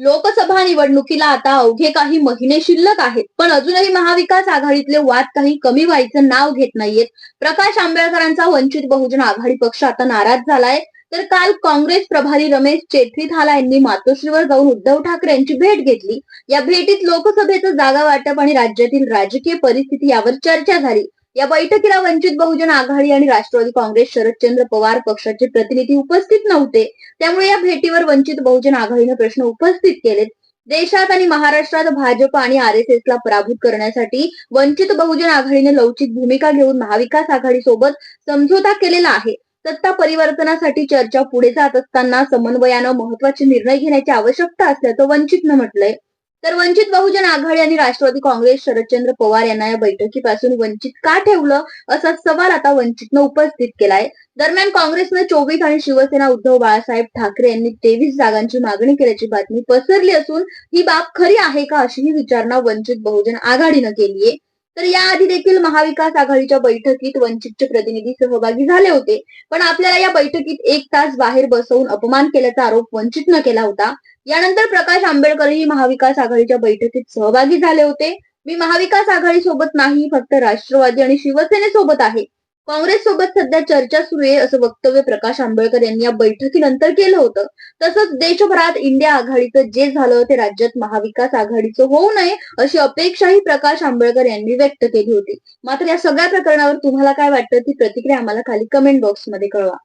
लोकसभा निवडणुकीला आता अवघे काही महिने शिल्लक आहेत. पण अजूनही महाविकास आघाडीतले वाद काही कमी व्हायचं नाव घेत नाहीयेत. प्रकाश आंबेडकरांचा वंचित बहुजन आघाडी पक्ष आता नाराज झालाय. तर काल काँग्रेस प्रभारी रमेश चेत्रीथाला यांनी मातोश्रीवर जाऊन उद्धव ठाकरे यांची भेट घेतली. या भेटीत लोकसभेचं जागा वाटप आणि राज्यातील राजकीय परिस्थिती यावर चर्चा झाली. या बैठकीला वंचित बहुजन आघाडी आणि राष्ट्रवादी काँग्रेस शरदचंद्र पवार पक्षाचे प्रतिनिधी उपस्थित नव्हते. त्यामुळे या भेटीवर वंचित बहुजन आघाडीने प्रश्न उपस्थित केलेत. देशात आणि महाराष्ट्रात भाजप आणि आर एस एस ला पराभूत करण्यासाठी वंचित बहुजन आघाडीने लवचिक भूमिका घेऊन महाविकास आघाडी सोबत समझोता केलेला आहे. सत्ता परिवर्तनासाठी चर्चा पुढे जात असताना समन्वयानं महत्त्वाचे निर्णय घेण्याची आवश्यकता असल्याचं वंचितनं म्हटलंय. तर वंचित बहुजन आघाडी आणि राष्ट्रवादी काँग्रेस शरदचंद्र पवार यांना या बैठकीपासून वंचित का ठेवलं? असा सवाल आता वंचितनं उपस्थित केलाय. दरम्यान काँग्रेसनं चोवीस आणि शिवसेना उद्धव बाळासाहेब ठाकरे यांनी तेवीस जागांची मागणी केल्याची बातमी पसरली असून ही बाब खरी आहे का अशीही विचारणा वंचित बहुजन आघाडीनं केली आहे तर याआधी देखील महाविकास आघाडीच्या बैठकीत वंचितचे प्रतिनिधी सहभागी झाले होते. पण आपल्याला या बैठकीत एक तास बाहेर बसवून अपमान केल्याचा आरोप वंचितनं केला होता. यानंतर प्रकाश आंबेडकरही महाविकास आघाडीच्या बैठकीत सहभागी झाले होते. मी महाविकास आघाडी सोबत नाही फक्त राष्ट्रवादी आणि शिवसेनेसोबत आहे. काँग्रेस सोबत सध्या चर्चा सुरू आहे असं वक्तव्य प्रकाश आंबेडकर यांनी या बैठकीनंतर केलं होतं. तसंच देशभरात इंडिया आघाडीचं जे झालं ते राज्यात महाविकास आघाडीचं होऊ नये अशी अपेक्षाही प्रकाश आंबेडकर यांनी व्यक्त केली होती. मात्र या सगळ्या प्रकरणावर तुम्हाला काय वाटतं ती प्रतिक्रिया आम्हाला खाली कमेंट बॉक्समध्ये कळवा.